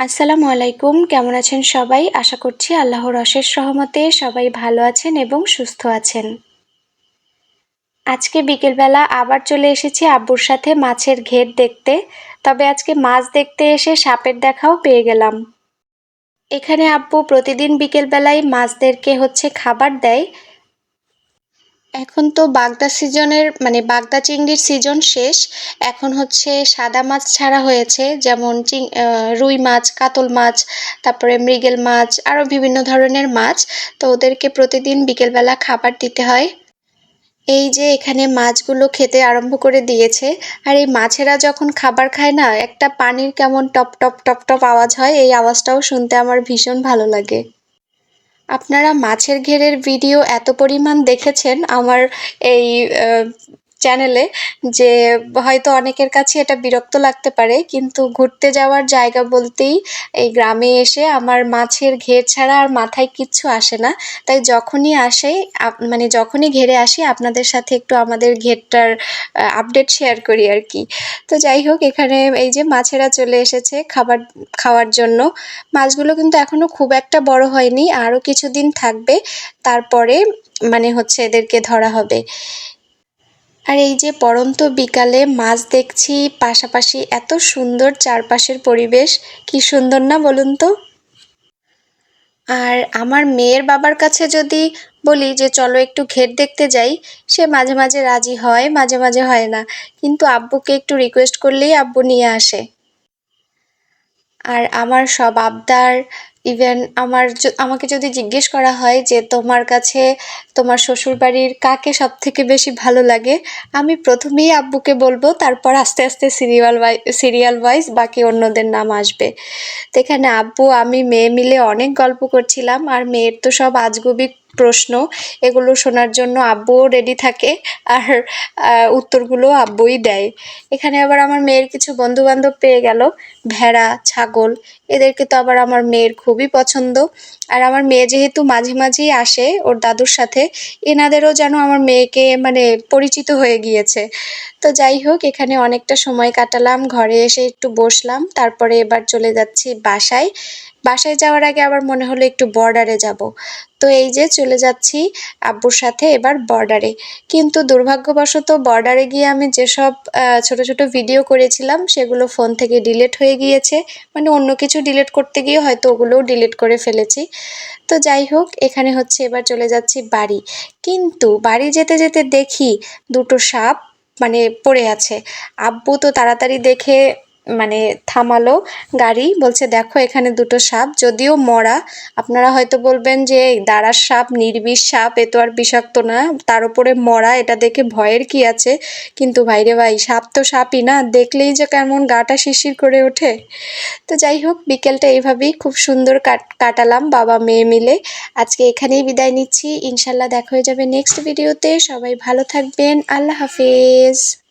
আসসালামু আলাইকুম, কেমন আছেন সবাই? আশা করছি আল্লাহর অশেষ সহমতে সবাই ভালো আছেন এবং সুস্থ আছেন। আজকে বিকেলবেলা আবার চলে এসেছি আব্বুর সাথে মাছের ঘের দেখতে, তবে আজকে মাছ দেখতে এসে সাপের দেখাও পেয়ে গেলাম। এখানে আব্বু প্রতিদিন বিকেলবেলায় মাছদেরকে হচ্ছে খাবার দেয় এখন তো বাগদা সিজনের মানে বাগদা চিংড়ির সিজন শেষ। এখন হচ্ছে সাদা মাছ ছাড়া হয়েছে, যেমন চিং রুই মাছ, কাতল মাছ, তারপরে মৃগেল মাছ আরও বিভিন্ন ধরনের মাছ। তো ওদেরকে প্রতিদিন বিকেলবেলা খাবার দিতে হয়। এই যে এখানে মাছগুলো খেতে আরম্ভ করে দিয়েছে, আর এই মাছেরা যখন খাবার খায় না, একটা পানির কেমন টপ টপ টপ টপ আওয়াজ হয়, এই আওয়াজটাও শুনতে আমার ভীষণ ভালো লাগে। আপনারা মাছের ঘেরের ভিডিও এত পরিমাণ দেখেছেন আমার এই চ্যানেলে যে হয়তো অনেকের কাছে এটা বিরক্ত লাগতে পারে, কিন্তু ঘুরতে যাওয়ার জায়গা বলতেই এই গ্রামে এসে আমার মাছের ঘের ছাড়া আর মাথায় কিচ্ছু আসে না। তাই যখনই আসে মানে যখনই ঘেরে আসি, আপনাদের সাথে একটু আমাদের ঘেরটার আপডেট শেয়ার করি আর কি। তো যাই হোক, এখানে এই যে মাছেরা চলে এসেছে খাবার, খাওয়ার জন্য। মাছগুলো কিন্তু এখনও খুব একটা বড় হয়নি, আরও কিছুদিন থাকবে, তারপরে মানে হচ্ছে এদেরকে ধরা হবে। আর এই যে পরন্ত বিকালে মাছ দেখছি, পাশাপাশি এত সুন্দর চারপাশের পরিবেশ, কি সুন্দর না বলুন তো? আর আমার মেয়ের বাবার কাছে যদি বলি যে চলো একটু ঘের দেখতে যাই, সে মাঝে মাঝে রাজি হয়, মাঝে মাঝে হয় না। কিন্তু আব্বুকে একটু রিকোয়েস্ট করলেই আব্বু নিয়ে আসে। আর আমার সব আবদার ইভেন আমার আমাকে যদি জিজ্ঞেস করা হয় যে তোমার কাছে তোমার শ্বশুরবাড়ির কাকে সব থেকে বেশি ভালো লাগে, আমি প্রথমেই আব্বুকে বলব, তারপর আস্তে আস্তে সিরিয়াল ওয়াই সিরিয়াল ওয়াইজ বাকি অন্যদের নাম আসবে। তো এখানে আব্বু, আমি, মেয়ে মিলে অনেক গল্প করছিলাম, আর মেয়ের তো সব আজগুবি প্রশ্ন, এগুলো শোনার জন্য আব্বুও রেডি থাকে, আর উত্তরগুলো আব্বুই দেয়। এখানে আবার আমার মেয়ের কিছু বন্ধু বান্ধব পেয়ে গেল, ভেড়া, ছাগল, এদেরকে তো আবার আমার মেয়ের খুবই পছন্দ। আর আমার মেয়ে যেহেতু মাঝে মাঝেই আসে ওর দাদুর সাথে, এনাদেরও যেন আমার মেয়েকে মানে পরিচিত হয়ে গিয়েছে। তো যাই হোক, এখানে অনেকটা সময় কাটালাম, ঘরে এসে একটু বসলাম, তারপরে এবার চলে যাচ্ছি বাসায়। বাসায় যাওয়ার আগে আবার মনে হলো একটু বর্ডারে যাব। তো এই যে চলে যাচ্ছি আব্বুর সাথে এবার বর্ডারে কিন্তু দুর্ভাগ্যবশত বর্ডারে গিয়ে আমি যেসব ছোট ছোট ভিডিও করেছিলাম, সেগুলো ফোন থেকে ডিলিট হয়ে গিয়েছে। মানে অন্য কিছু ডিলিট করতে গিয়ে হয়তো ওগুলোও ডিলিট করে ফেলেছি। তো যাই হোক, এখানে হচ্ছে এবার চলে যাচ্ছি বাড়ি। কিন্তু বাড়ি যেতে যেতে দেখি দুটো সাপ মানে পড়ে আছে। আব্বু তো তাড়াতাড়ি দেখে মানে থামালো গাড়ি, বলছে, দেখো, এখানে দুটো সাপ। যদিও মরা, আপনারা হয়তো বলবেন যে দাঁড়ার সাপ, নির্বিষ সাপ, এ তো আর বিষাক্ত না। তার উপরে মরা, এটা দেখে ভয়ের কি আছে? কিন্তু ভাইরে ভাই, সাপ তো সাপই না। দেখলেই যে কেমন গাটা শিশির করে ওঠে। তো যাই হোক, বিকেলটা এইভাবেই খুব সুন্দর কাটালাম বাবা মেয়ে মিলে। আজকে এখানেই বিদায় নিচ্ছি। ইনশাল্লাহ দেখা হয়ে যাবে নেক্সট ভিডিওতে। সবাই ভালো থাকবেন। আল্লাহ হাফেজ।